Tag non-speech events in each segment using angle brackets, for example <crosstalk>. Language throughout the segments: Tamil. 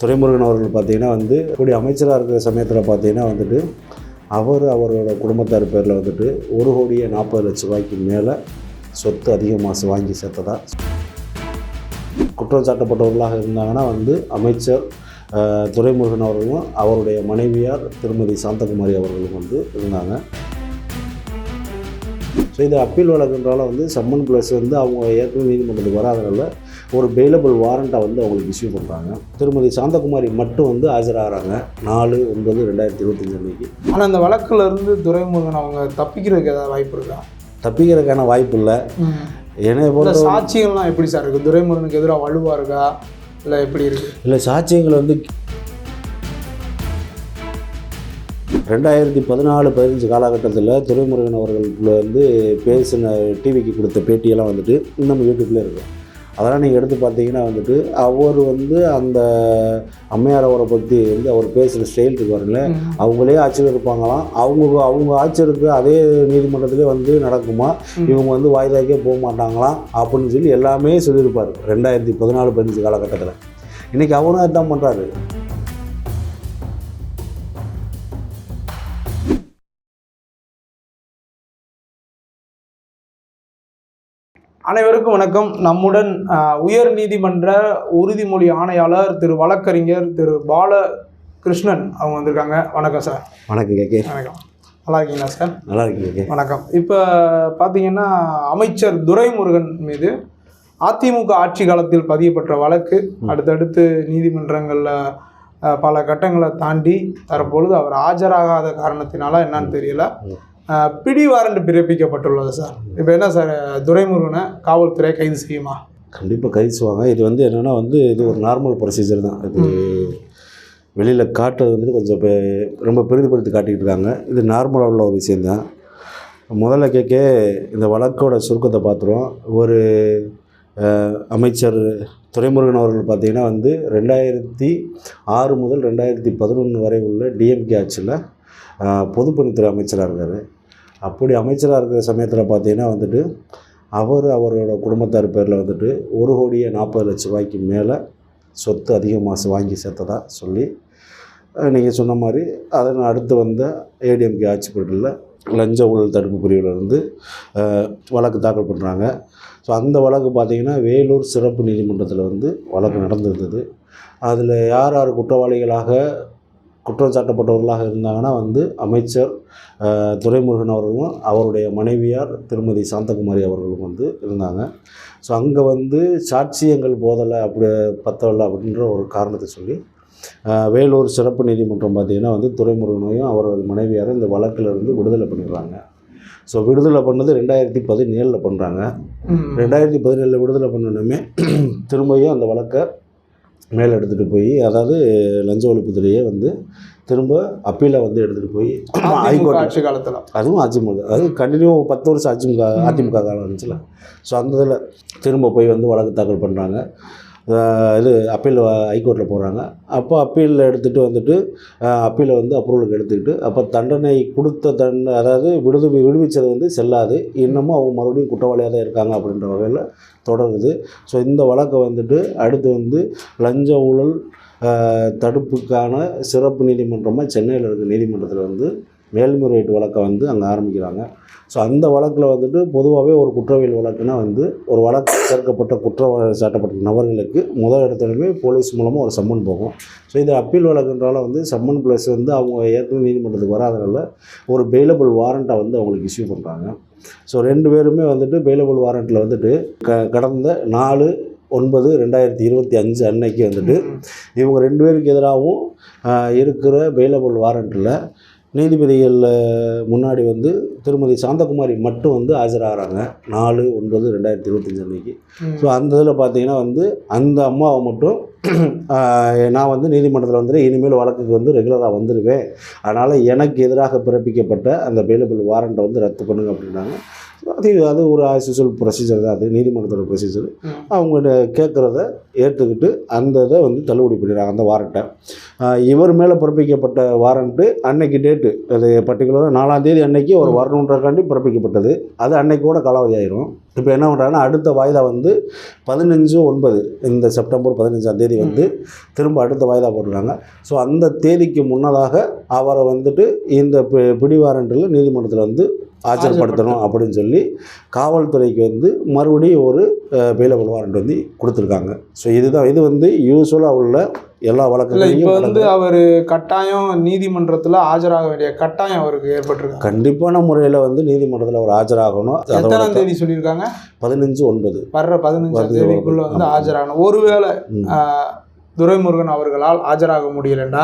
துரைமுருகன் அவர்கள் பார்த்தீங்கன்னா வந்து கூடிய அமைச்சராக இருக்கிற சமயத்தில் பார்த்தீங்கன்னா வந்துட்டு அவர் அவரோட குடும்பத்தார் பேரில் வந்துட்டு ஒரு கோடியே நாற்பது லட்ச ரூபாய்க்கு மேலே சொத்து அதிகமாக வாங்கி சேர்த்ததா. குற்றம் சாட்டப்பட்டவர்களாக இருந்தாங்கன்னா வந்து அமைச்சர் துறைமுருகன் துரைமுருகன் அவர்களும் அவருடைய மனைவியார் திருமதி சாந்தகுமாரி அவர்களும் வந்து இருந்தாங்க. ஸோ இது அப்பீல் வழக்குன்றால வந்து சம்மன் ப்ளஸ் வந்து அவங்க ஏற்கனவே நீதிமன்றத்துக்கு வராதனால ஒரு பெயிலபிள் வாரண்ட்டை வந்து அவங்களுக்கு இஷ்யூ பண்ணுறாங்க திருமதி சாந்தகுமாரி மட்டும் வந்து ஆஜராகிறாங்க. நாலு ஒன்பது ரெண்டாயிரத்தி இருபத்தஞ்சு அன்னைக்கு. ஆனால் இந்த வழக்குல இருந்து துரைமுருகன் அவங்க தப்பிக்கிறதுக்கு ஏதாவது வாய்ப்பு இருக்கா? தப்பிக்கிறதுக்கான வாய்ப்பு இல்லை. இல்லை பொறுத்த சாட்சிகள்லாம் எப்படி சார் இருக்குது துரைமுருகனுக்கு எதிராக வலுவா இருக்கா? இல்லை எப்படி இருக்கு? இல்லை சாட்சியங்கள் வந்து ரெண்டாயிரத்தி பதினாலு பதினஞ்சு காலகட்டத்தில் துரைமுருகன் அவர்கள் வந்து பேசின டிவிக்கு கொடுத்த பேட்டியெல்லாம் வந்துட்டு நம்ம யூடியூப்ல இருக்கும் அதெல்லாம் நீங்கள் எடுத்து பார்த்தீங்கன்னா வந்துட்டு அவர் வந்து அந்த அம்மையார் அவரை பற்றி வந்து அவர் பேசுகிற ஸ்டைல் இருக்கு பாருங்களே அவங்களே ஆட்சியில் இருப்பாங்களாம் அவங்க அவங்க ஆட்சி அதே நீதிமன்றத்திலே வந்து நடக்குமா? இவங்க வந்து வாய்தாக்கே போக மாட்டாங்களாம் அப்படின்னு சொல்லி எல்லாமே சொல்லியிருப்பார். ரெண்டாயிரத்தி பதினாலு பதினஞ்சு காலகட்டத்தில். இன்றைக்கி அவரும் அதான் பண்ணுறாரு அனைவருக்கும் வணக்கம். நம்முடன் உயர் நீதிமன்ற உறுதிமொழி ஆணையாளர் திரு வழக்கறிஞர் திரு பால கிருஷ்ணன் அவங்க வந்திருக்காங்க. வணக்கம் சார். வணக்கம் கேகே வணக்கம். நல்லா இருக்கீங்களா சார்? நல்லா இருக்கு கேகே வணக்கம். இப்போ பார்த்தீங்கன்னா அமைச்சர் துரைமுருகன் மீது அதிமுக ஆட்சி காலத்தில் பதியப்பட்ட வழக்கு அடுத்தடுத்து நீதிமன்றங்களில் பல கட்டங்களை தாண்டி தற்பொழுது அவர் ஆஜராகாத காரணத்தினால என்னன்னு தெரியல. பிடி வாரண்ட் பிறப்பிக்கப்பட்டுள்ளது சார். இப்போ என்ன சார் துரைமுருகனை காவல்துறை கைது செய்யுமா? கண்டிப்பாக கைசுவாங்க இது வந்து என்னென்னா வந்து இது ஒரு நார்மல் ப்ரொசீஜர் தான். இது வெளியில் காட்டுறது வந்துட்டு கொஞ்சம் ரொம்ப பெரிதுபடுத்தி காட்டிக்கிட்டு இருக்காங்க. இது நார்மலாக உள்ள ஒரு விஷயந்தான் முதல்ல கேட்க இந்த வழக்கோட சுருக்கத்தை பார்த்துருவோம். ஒரு அமைச்சர் துரைமுருகன் அவர்கள் பார்த்தீங்கன்னா வந்து ரெண்டாயிரத்தி ஆறு முதல் ரெண்டாயிரத்தி பதினொன்று வரை உள்ள டிஎம்கே ஆட்சியில் பொதுப்பணித்துறை அமைச்சராக இருக்கார். அப்படி அமைச்சராக இருக்கிற சமயத்தில் பார்த்தீங்கன்னா வந்துட்டு அவர் அவரோட குடும்பத்தார் பேரில் வந்துட்டு ஒரு கோடியே நாற்பது லட்ச ரூபாய்க்கு மேலே சொத்து அதிகமாக வாங்கி சேர்த்ததா சொல்லி நீங்கள் சொன்ன மாதிரி அதன் அடுத்து வந்த ஏடிஎம்கே ஆட்சி பீரியடில் லஞ்ச ஊழல் தடுப்பு பிரிவிலிருந்து வழக்கு தாக்கல் பண்ணுறாங்க ஸோ அந்த வழக்கு பார்த்திங்கன்னா வேலூர் சிறப்பு நீதிமன்றத்தில் வந்து வழக்கு நடந்திருந்தது. அதில் யார் யார் குற்றவாளிகளாக குற்றம் சாட்டப்பட்டவர்களாக இருந்தாங்கன்னா வந்து அமைச்சர் துரைமுருகன் அவர்களும் அவருடைய மனைவியார் திருமதி சாந்தகுமாரி அவர்களும் வந்து இருந்தாங்க. ஸோ அங்கே வந்து சாட்சியங்கள் போதலை அப்படி பத்தவில்லை அப்படின்ற ஒரு காரணத்தை சொல்லி வேலூர் சிறப்பு நீதிமன்றம் பார்த்திங்கன்னா வந்து துரைமுருகனையும் அவரது மனைவியாரும் இந்த வழக்கில் இருந்து விடுதலை பண்ணிடுறாங்க. ஸோ விடுதலை பண்ணது ரெண்டாயிரத்தி பதினேழில் பண்ணுறாங்க ரெண்டாயிரத்தி பதினேழில் விடுதலை பண்ணணுமே திரும்பியும் அந்த வழக்கை மேலே எடுத்துகிட்டு போய் அதாவது லஞ்ச ஒழிப்புத்துறையே வந்து திரும்ப அப்பீலை வந்து எடுத்துகிட்டு போய் ஹைகோர்ட் ஆட்சி காலத்தில். அதுவும் அதிமுக. அது கண்டினியூ பத்து வருஷம் அதிமுக அதிமுக காலம் இருந்துச்சுல. ஸோ அந்த இதில் திரும்ப போய் வந்து வழக்கு தாக்கல் பண்ணுறாங்க இது அப்பீல் ஹைகோர்ட்டில் போகிறாங்க அப்போ அப்பீலில் எடுத்துகிட்டு வந்துட்டு அப்பீலை வந்து அப்ரூவலுக்கு எடுத்துக்கிட்டு அப்போ தண்டனை கொடுத்த தண்டனை அதாவது விடுது விடுவிச்சது வந்து செல்லாது. இன்னமும் அவங்க மறுபடியும் குற்றவாளியாக தான் இருக்காங்க அப்படின்ற வகையில் தொடருது. ஸோ இந்த வழக்கை வந்துட்டு அடுத்து வந்து லஞ்ச ஊழல் தடுப்புக்கான சிறப்பு நீதிமன்றமாக சென்னையில் இருக்க நீதிமன்றத்தில் வந்து மேல்முறையீட்டு வழக்கை வந்து அங்கே ஆரம்பிக்கிறாங்க. ஸோ அந்த வழக்கில் வந்துட்டு பொதுவாகவே ஒரு குற்றவியல் வழக்குனா வந்து ஒரு வழக்கு சேர்க்கப்பட்ட குற்றம் சாட்டப்பட்ட நபர்களுக்கு முதல் இடத்துலையுமே போலீஸ் மூலமாக ஒரு சம்மன் போகும். ஸோ இது அப்பீல் வழக்குன்றால வந்து சம்மன் ப்ளஸ் வந்து அவங்க ஏற்கனவே நீதிமன்றத்துக்கு வராதனால ஒரு பெயிலபிள் வாரண்ட்டை வந்து அவங்களுக்கு இஷ்யூ பண்ணுறாங்க ஸோ ரெண்டு பேருமே வந்துட்டு பெயிலபிள் வாரண்ட்டில் வந்துட்டு க கடந்த நாலு ஒன்பது ரெண்டாயிரத்தி இருபத்தி அஞ்சு அன்னைக்கு வந்துட்டு இவங்க ரெண்டு பேருக்கு எதிராகவும் இருக்கிற பெயிலபிள் வாரண்ட்டில் நீதிபதிகள் ஆஹ், முன்னாடி வந்து திருமதி சாந்தகுமாரி மட்டும் வந்து ஆஜராகிறாங்க நாலு ஒன்பது ரெண்டாயிரத்தி இருபத்தஞ்சு அன்னைக்கு. ஸோ அந்த இதில் பார்த்தீங்கன்னா வந்து அந்த அம்மாவை மட்டும் <clears throat> நான் வந்து நீதிமன்றத்தில் வந்துட்டு இனிமேல் வழக்குக்கு வந்து ரெகுலராக வந்துடுவேன் அதனால் எனக்கு எதிராக பிறப்பிக்கப்பட்ட அந்த பெயிலபிள் வாரண்ட்டை வந்து ரத்து பண்ணுங்க அப்படின்னாங்க. அது அது ஒரு ஆசிஷுவல் ப்ரொசீஜர் தான் அது நீதிமன்றத்தோட ப்ரொசீஜர். அவங்க கேட்குறத ஏற்றுக்கிட்டு அந்த இதை வந்து தள்ளுபடி பண்ணிடுறாங்க அந்த வாரண்ட்டை இவர் மேலே பிறப்பிக்கப்பட்ட வாரண்ட்டு அன்னைக்கு டேட்டு அது பர்டிகுலராக நாலாம் தேதி அன்னைக்கு ஒரு வரணுன்றக்காண்டி பிறப்பிக்கப்பட்டது. அது அன்னைக்கோட காலாவதி ஆயிரும். இப்போ என்ன பண்ணுறாங்கன்னா அடுத்த வாய்தா வந்து பதினஞ்சு ஒன்பது இந்த செப்டம்பர் பதினஞ்சாம் தேதி வந்து திரும்ப அடுத்த வாய்தா போட்டுருக்காங்க. ஸோ அந்த தேதிக்கு முன்னதாக அவரை வந்துட்டு இந்த பி- பிடி வாரண்டில் நீதிமன்றத்தில் வந்து ஆஜர்படுத்தணும் அப்படின்னு சொல்லி காவல்துறைக்கு வந்து மறுபடியும் ஒரு பெயிலபிள் வாரண்ட் வந்து கொடுத்துருக்காங்க. ஸோ இதுதான் இது வந்து யூஸ்வலாக உள்ள எல்லா இல்லை இப்போ வந்து அவர் கட்டாயம் நீதிமன்றத்தில் ஆஜராக வேண்டிய கட்டாயம் அவருக்கு ஏற்பட்டிருக்கு. கண்டிப்பான முறையில் வந்து நீதிமன்றத்தில் அவர் ஆஜராகணும். எத்தனாம் தேதி சொல்லியிருக்காங்க? பதினஞ்சு ஒன்பது. வர்ற பதினஞ்சாம் வந்து தேதிக்குள்ள வந்து. ஆஜராகணும். ஒருவேளை துரைமுருகன் அவர்களால் ஆஜராக முடியலைன்னா.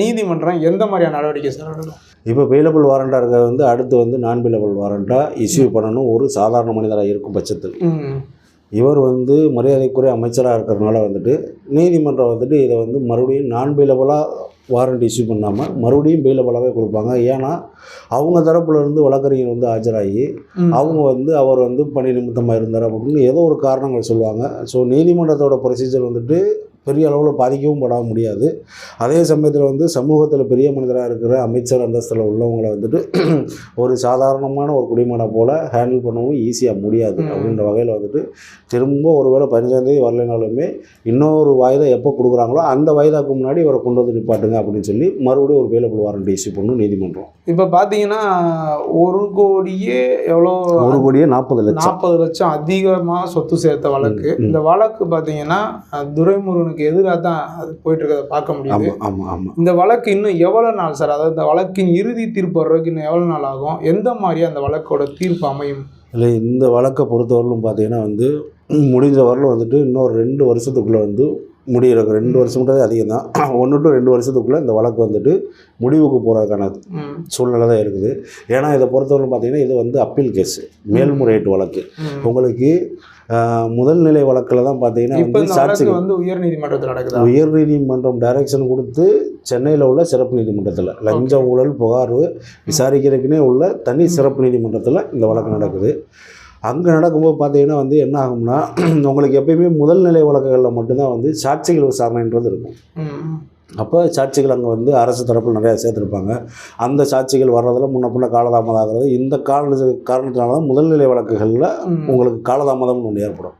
நீதிமன்றம் எந்த மாதிரியான நடவடிக்கை சார் எடுக்கும்? இப்போ பெயிலபிள் வாரண்டாக இருக்கிற வந்து அடுத்து வந்து நான் பெயிலபிள் வாரண்ட்டாக இஷ்யூ பண்ணணும். ஒரு சாதாரண மனிதராக இருக்கும் பட்சத்தில். இவர் வந்து மரியாதைக்குரிய அமைச்சராக இருக்கிறதுனால வந்துட்டு நீதிமன்றம் வந்துட்டு இதை வந்து மறுபடியும் நான் பெயிலபிளாக வாரண்ட் இஷ்யூ பண்ணாமல் மறுபடியும் பெயிலபிளாகவே கொடுப்பாங்க. ஏன்னா அவங்க தரப்புல இருந்து வழக்கறிஞர் வந்து ஆஜராகி. அவங்க வந்து அவர் வந்து பணி நிமித்தமாக இருந்தார் அப்படின்னு ஏதோ ஒரு காரணங்கள் சொல்லுவாங்க. ஸோ நீதிமன்றத்தோட ப்ரொசீஜர் வந்துட்டு பெரிய அளவில் பாதிக்கவும் பட முடியாது அதே சமயத்தில் வந்து சமூகத்தில் பெரிய மனிதராக இருக்கிற அமைச்சர் அந்தஸ்தில் உள்ளவங்களை வந்துட்டு <clears throat> ஒரு சாதாரணமான ஒரு குடிமகனை போல் ஹேண்டில் பண்ணவும் ஈஸியாக முடியாது. அப்படின்ற வகையில் வந்துட்டு திரும்ப ஒருவேளை பதினஞ்சாந்தேதி வரலைனாலுமே இன்னொரு வாய்தா எப்போ கொடுக்குறாங்களோ அந்த வாய்தாக்கு முன்னாடி இவரை கொண்டு வந்து நிப்பாட்டுங்க அப்படின்னு சொல்லி மறுபடியும் ஒரு வேலபிள் வாரண்ட் இஷ்யூ பண்ணும் நீதிமன்றம் இப்போ பார்த்தீங்கன்னா ஒரு கோடியே எவ்வளோ ஒரு கோடியே நாற்பது லட்சம் நாற்பது லட்சம் அதிகமாக சொத்து சேர்த்த வழக்கு. இந்த வழக்கு பார்த்தீங்கன்னா அஹ், துரைமுருகனுக்கு எதிராக தான் அது போயிட்டு இருக்கிறத பார்க்க முடியுது. ஆமாம் ஆமாம் இந்த வழக்கு இன்னும் எவ்வளோ நாள் சார்? அதாவது இந்த வழக்கின் இறுதி தீர்ப்பு வர்றதுக்கு இன்னும் எவ்வளோ நாள் ஆகும்? எந்த மாதிரி அந்த வழக்கோட தீர்ப்பு அமையும்? இல்லை இந்த வழக்கை பொறுத்தவரையிலும் பார்த்தீங்கன்னா வந்து முடிஞ்ச வரலும் வந்துட்டு இன்னொரு ரெண்டு வருஷத்துக்குள்ளே வந்து முடிகிற ரெண்டு வருஷம்ன்றது அதிகம் தான். <clears throat> ஒன்று டு ரெண்டு வருஷத்துக்குள்ளே இந்த வழக்கு வந்துட்டு முடிவுக்கு போகிறதுக்கான சூழ்நிலை தான் இருக்குது. ஏன்னா இதை பொறுத்தவரைக்கும் பார்த்தீங்கன்னா இது வந்து அப்பீல் கேஸ். மேல்முறையீட்டு வழக்கு. உங்களுக்கு முதல் நிலை வழக்கில் தான் பார்த்தீங்கன்னா வந்து சாட்சிகள். வந்து உயர் நீதிமன்றத்தில் நடக்குதா? உயர் நீதிமன்றம் டைரக்ஷன் கொடுத்து சென்னையில் உள்ள சிறப்பு நீதிமன்றத்தில் லஞ்ச ஊழல் புகார் விசாரிக்கிறதுக்குனே உள்ள தனி சிறப்பு நீதிமன்றத்தில் இந்த வழக்கு நடக்குது. அங்கே நடக்கும்போது பார்த்தீங்கன்னா வந்து என்ன ஆகும்னா <clears throat> உங்களுக்கு எப்பயுமே முதல் நிலை வழக்குகளில் மட்டும்தான் வந்து சாட்சிகள் விசாரணைன்றது இருக்கும். அப்போ சாட்சிகள் அங்கே வந்து அரசு தரப்பில் நிறையா சேர்த்துருப்பாங்க அந்த சாட்சிகள் வர்றதில் முன்ன பின்ன காலதாமதம் ஆகிறது இந்த காரண காரணத்தினால தான் முதல்நிலை வழக்குகளில். உங்களுக்கு காலதாமதம்னு ஒன்று ஏற்படும்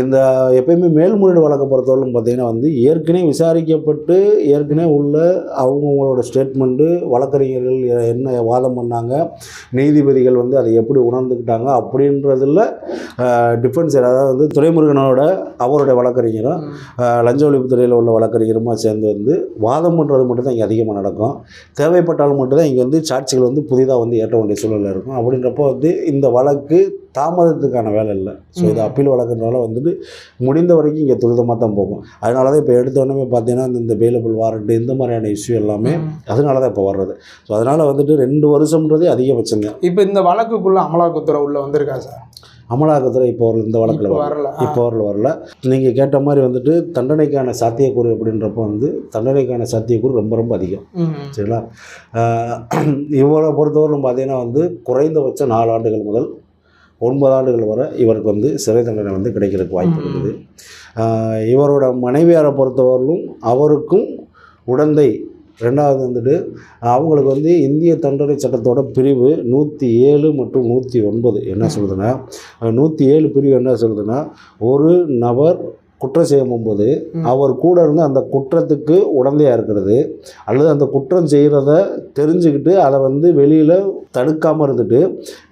இந்த எப்பயுமே மேல்முறையீடு வழக்கை பொறுத்தவரைக்கும் பார்த்தீங்கன்னா வந்து ஏற்கனவே விசாரிக்கப்பட்டு ஏற்கனவே உள்ள அவங்கவுங்களோட ஸ்டேட்மெண்ட்டு வழக்கறிஞர்கள் என்ன வாதம் பண்ணாங்க நீதிபதிகள் வந்து அதை எப்படி உணர்ந்துக்கிட்டாங்க அப்படின்றதில் டிஃபென்ஸ் அதாவது வந்து துரைமுருகனோட அவருடைய வழக்கறிஞரும் லஞ்ச ஒழிப்புத்துறையில் உள்ள வழக்கறிஞருமா சேர்ந்து வந்து வாதம் பண்ணுறது மட்டும் தான் இங்கே அதிகமாக நடக்கும். தேவைப்பட்டாலும் மட்டும்தான் இங்கே வந்து சாட்சிகள் வந்து புதிதாக வந்து ஏற்ற வேண்டிய சூழ்நிலை இருக்கும். அப்படின்றப்போ வந்து இந்த வழக்கு தாமதத்துக்கான வேலை இல்லை. ஸோ இது. அப்பீல் வழக்குனால வந்துட்டு முடிந்த வரைக்கும் இங்கே துரிதமாக தான் போகும். அதனால தான் இப்போ எடுத்த உடனே பார்த்தீங்கன்னா இந்த பெயிலபிள் வாரண்ட் இந்த மாதிரியான இஷ்யூ எல்லாமே. அதனால தான் இப்போ வர்றது. ஸோ அதனால் வந்துட்டு ரெண்டு வருஷம்ன்றதே அதிகபட்சம் தான் இப்போ இந்த வழக்குக்குள்ள அமலாக்கத்துறை உள்ள வந்திருக்கா சார்? அமலாக்கத்துறை இப்போ வரல இந்த வழக்கில் வரல. இப்போ வரல வரல. நீங்கள் கேட்ட மாதிரி வந்துட்டு தண்டனைக்கான சாத்தியக்கூறு அப்படின்றப்போ வந்து தண்டனைக்கான சாத்தியக்கூறு ரொம்ப ரொம்ப அதிகம். சரிங்களா? ஆஹ் இவரை பொறுத்தவரைக்கும் பார்த்தீங்கன்னா வந்து குறைந்தபட்சம் நாலு ஆண்டுகள் முதல் ஒன்பது ஆண்டுகள் வரை இவருக்கு வந்து சிறை தண்டனை வந்து கிடைக்கிறதுக்கு வாய்ப்பு. இருக்குது இவரோட மனைவியாரை பொறுத்தவரையிலும் அவருக்கும் உடந்தை ரெண்டாவது வந்துட்டு அவங்களுக்கு வந்து இந்திய தண்டனை சட்டத்தோட பிரிவு நூற்றி ஏழு மற்றும் நூற்றி ஒன்பது என்ன சொல்லுதுன்னா நூற்றி ஏழு பிரிவு என்ன சொல்லுதுன்னா ஒரு நபர் குற்றம் செய்யும்போது போது அவர் கூட இருந்து அந்த குற்றத்துக்கு உடந்தையாக இருக்கிறது அல்லது அந்த குற்றம் செய்கிறத தெரிஞ்சுக்கிட்டு அதை வந்து வெளியில் தடுக்காமல் இருந்துட்டு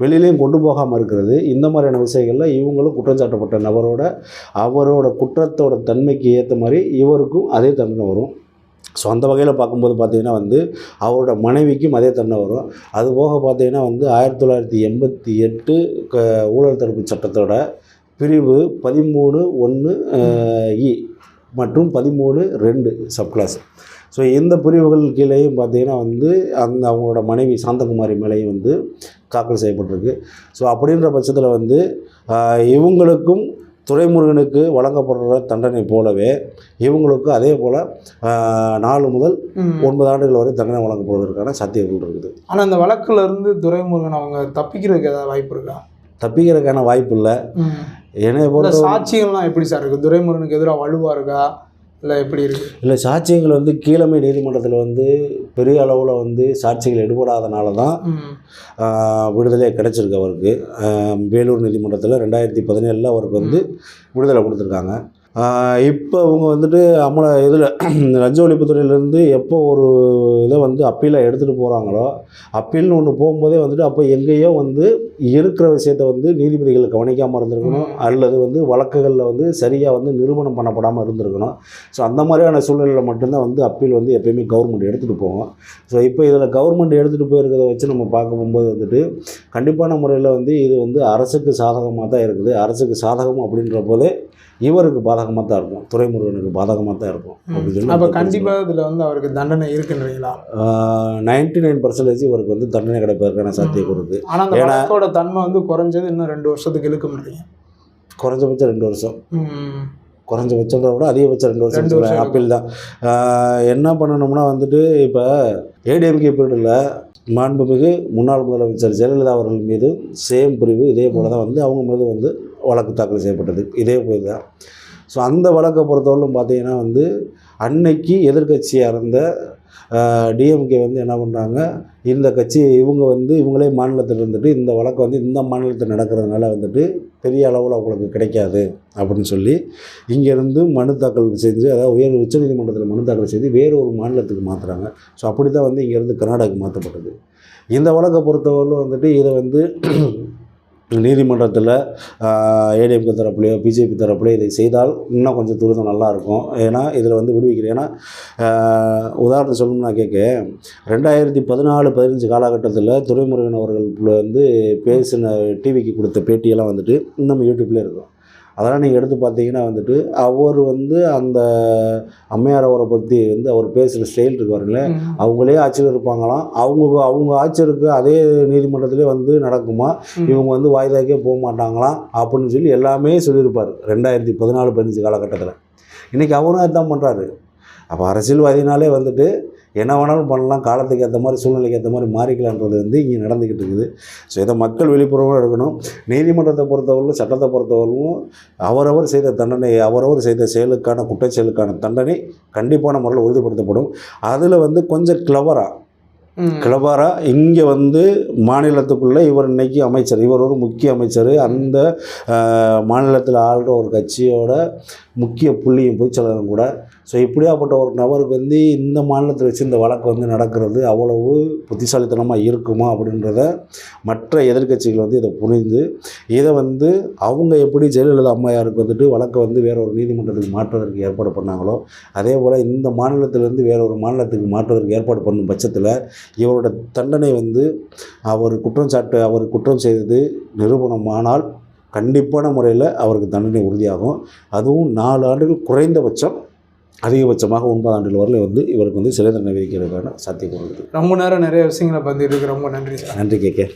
வெளியிலையும் கொண்டு போகாமல் இருக்கிறது. இந்த மாதிரியான விஷயங்களில் இவங்களும் குற்றம் சாட்டப்பட்ட நபரோட அவரோட குற்றத்தோட தன்மைக்கு ஏற்ற மாதிரி இவருக்கும் அதே தன்மை வரும். ஸோ அந்த வகையில் பார்க்கும்போது பார்த்திங்கன்னா வந்து அவரோட மனைவிக்கும் அதே தண்டனை வரும். அது போக பார்த்தீங்கன்னா வந்து ஆயிரத்தி தொள்ளாயிரத்தி எண்பத்தி எட்டு க ஊழல் தடுப்பு சட்டத்தோட பிரிவு பதிமூணு ஒன்று இ மற்றும் பதிமூணு ரெண்டு சப்கிளாஸ் ஸோ இந்த பிரிவுகள் கீழேயும் பார்த்தீங்கன்னா வந்து அந்த அவங்களோட மனைவி சாந்தகுமாரி மேலேயும் வந்து தாக்கல் செய்யப்பட்டிருக்கு. ஸோ அப்படின்ற பட்சத்தில் வந்து இவங்களுக்கும் துரைமுருகனுக்கு வழங்கப்படுற தண்டனை போலவே இவங்களுக்கும் அதே போல் நாலு முதல். ஒன்பது ஆண்டுகள் வரை தண்டனை வழங்கப்படுவதற்கான சாத்தியங்கள் இருக்குது. ஆனா இந்த வழக்குல இருந்து துரைமுருகன் அவங்க தப்பிக்கிறதுக்கு ஏதாவது வாய்ப்பு இருக்கா? தப்பிக்கிறதுக்கான வாய்ப்பு இல்லை. ம். என்னைய இந்த பொறுத்த சாட்சியங்கள்லாம் எப்படி சார் இருக்கு? துரைமுருகனுக்கு எதிராக வலுவா இருக்கா? இல்லை எப்படி இருக்கு? இல்லை சாட்சியங்கள் வந்து கீழமை நீதிமன்றத்தில் வந்து பெரிய அளவில் வந்து சாட்சிகள் எடுபடாதனால தான் விடுதலை கிடைச்சிருக்கு அவருக்கு. வேலூர் நீதிமன்றத்தில் ரெண்டாயிரத்தி பதினேழில் அவருக்கு வந்து விடுதலை கொடுத்துருக்காங்க. இப்போ அவங்க வந்துட்டு அமல இதில் <clears throat> லஞ்ச ஒழிப்புத்துறையிலேருந்து எப்போ ஒரு இதை வந்து அப்பீலாக எடுத்துகிட்டு போகிறாங்களோ அப்பீல்னு ஒன்று போகும்போதே வந்துட்டு அப்போ எங்கேயோ வந்து இருக்கிற விஷயத்த வந்து நீதிபதிகள் கவனிக்காமல் இருந்திருக்கணும் அல்லது வந்து வழக்குகளில் வந்து சரியாக வந்து நிரூபணம் பண்ணப்படாமல் இருந்திருக்கணும். ஸோ அந்த மாதிரியான சூழ்நிலையில் மட்டும்தான் வந்து அப்பீல் வந்து எப்பயுமே கவர்மெண்ட் எடுத்துகிட்டு போவோம் ஸோ இப்போ இதில் கவர்மெண்ட் எடுத்துகிட்டு போயிருக்கிறத வச்சு நம்ம பார்க்க போகும்போது வந்துட்டு கண்டிப்பான முறையில் வந்து இது வந்து அரசுக்கு சாதகமாக தான் இருக்குது. அரசுக்கு சாதகம் அப்படின்ற போதே இவருக்கு பாதகமாக தான் இருக்கும். துரைமுருகனுக்கு பாதகமாக தான் இருக்கும். அப்படின்னு அப்போ கண்டிப்பாக இதில் வந்து அவருக்கு தண்டனை இருக்குன்றீங்களா? நைன்டி நைன் பர்சன்டேஜ் இவருக்கு வந்து தண்டனை கிடைப்பதற்கான சாத்தியக்கூறு இருக்குது ஆனால் அந்த ஏன்னா- தன்மை வந்து குறைஞ்சது இன்னும் ரெண்டு வருஷத்துக்கு இழுக்க முடியும் குறைஞ்சபட்சம் ரெண்டு வருஷம். ம். குறைஞ்சபட்சம் விட அதிகபட்சம் ரெண்டு வருஷம் வருஷம் அப்பீல் தான். என்ன பண்ணணும்னா வந்துட்டு இப்போ ஏடிஎம்கே பீரியடில் மாண்புமிகு முன்னாள் முதலமைச்சர் ஜெயலலிதா அவர்கள் மீது சேம் பிரிவு இதே போல தான் வந்து அவங்க மீது வந்து வழக்கு தாக்கல் செய்யப்பட்டது. இதே போய் தான் ஸோ அந்த வழக்கை பொறுத்தவரையிலும் பார்த்தீங்கன்னா வந்து அன்னைக்கு எதிர்கட்சியாக இருந்த டிஎம்கே வந்து என்ன பண்ணுறாங்க இந்த கட்சி இவங்க வந்து இவங்களே மாநிலத்தில் இருந்துட்டு இந்த வழக்கு வந்து இந்த மாநிலத்தில் நடக்கிறதுனால வந்துட்டு பெரிய அளவில் அவங்களுக்கு கிடைக்காது அப்படின்னு சொல்லி இங்கேருந்து மனு தாக்கல் செஞ்சு அதாவது உயர் உச்சநீதிமன்றத்தில் மனு தாக்கல் செய்து வேறு ஒரு மாநிலத்துக்கு மாற்றுறாங்க ஸோ அப்படி தான் வந்து இங்கேருந்து கர்நாடகாவுக்கு மாற்றப்பட்டது இந்த வழக்கை பொறுத்தவரையிலும் வந்துட்டு இதை வந்து நீதிமன்றத்தில் ஏடிஎம்கே தரப்புலையோ பிஜேபி தரப்புலையோ இதை செய்தால் இன்னும் கொஞ்சம் துரிதம் நல்லாயிருக்கும். ஏன்னா இதில் வந்து விடுவிக்கிறேன். ஏன்னா உதாரணம் சொல்லணும்னா கேட்க ரெண்டாயிரத்தி பதினாலு பதினஞ்சு காலகட்டத்தில் துரைமுருகன் அவர்கள் வந்து பேசின டிவிக்கு கொடுத்த பேட்டியெல்லாம் வந்துட்டு இன்னும் யூடியூப்லேயே இருக்கும். அதெல்லாம் நீங்கள் எடுத்து பார்த்தீங்கன்னா வந்துட்டு அவர் வந்து அந்த அம்மையார் அவரை பற்றி வந்து அவர் பேசுகிற ஸ்டைல் இருக்கு பாருங்களே ம். அவங்களே ஆட்சியில் இருப்பாங்களாம் அவங்க அவங்க ஆட்சி இருக்க அதே நீதிமன்றத்திலே வந்து நடக்குமா. இவங்க வந்து வாய்தாக்கே போக மாட்டாங்களாம் அப்படின்னு சொல்லி எல்லாமே சொல்லியிருப்பார் ரெண்டாயிரத்தி பதினாலு பதினஞ்சு காலகட்டத்தில் இன்றைக்கி அவரும் அதுதான் பண்ணுறாரு அப்போ அரசியல்வாதினாலே வந்துட்டு என்ன வேணாலும் பண்ணலாம் காலத்துக்கு ஏற்ற மாதிரி சூழ்நிலைக்கு ஏற்ற மாதிரி மாறிக்கலான்றது வந்து இங்கே நடந்துக்கிட்டு இருக்குது. ஸோ இதை மக்கள் விழிப்புணர்வாக இருக்கணும் நீதிமன்றத்தை பொறுத்தவரையிலும் சட்டத்தை பொறுத்தவரையிலும் அவரவர் செய்த தண்டனை அவரவர் செய்த செயலுக்கான குற்றச்செயலுக்கான தண்டனை கண்டிப்பான முறையில் உறுதிப்படுத்தப்படும். அதில் வந்து கொஞ்சம் கிளவராக. கிளவராக இங்கே வந்து மாநிலத்துக்குள்ளே இவர் இன்னைக்கு அமைச்சர் இவர் ஒரு முக்கிய அமைச்சர். அந்த மாநிலத்தில் ஆள்ற ஒரு கட்சியோட முக்கிய புள்ளியும் பொய்ச்சலரும் கூட. ஸோ இப்படியாப்பட்ட ஒரு நபருக்கு வந்து இந்த மாநிலத்தில் வச்சு இந்த வழக்கு வந்து நடக்கிறது அவ்வளவு புத்திசாலித்தனமாக இருக்குமா அப்படின்றத மற்ற எதிர்க்கட்சிகள் வந்து இதை புரிந்து இதை வந்து அவங்க எப்படி ஜெயலலிதா அம்மையாருக்கு வந்துட்டு வழக்கை வந்து வேற ஒரு நீதிமன்றத்துக்கு மாற்றுவதற்கு ஏற்பாடு பண்ணாங்களோ அதே போல் இந்த மாநிலத்திலேருந்து வேற ஒரு மாநிலத்துக்கு மாற்றுவதற்கு ஏற்பாடு பண்ணும் பட்சத்தில் இவரோட தண்டனை வந்து அவர் குற்றம் சாட்டு அவர் குற்றம் செய்தது நிரூபணமானால் கண்டிப்பான முறையில் அவருக்கு தண்டனை உறுதியாகும். அதுவும் நாலு ஆண்டுகள் குறைந்தபட்சம் அதிகபட்சமாக ஒன்பது ஆண்டுகள் வரல வந்து இவருக்கு வந்து சிறை தண்டனை விதிக்கிறதுக்கான சாத்தியக்கூறு இருக்குது. ரொம்ப நேரம் நிறைய விஷயங்களை பகிர்ந்துருக்கு ரொம்ப நன்றி சார். நன்றி கேட்க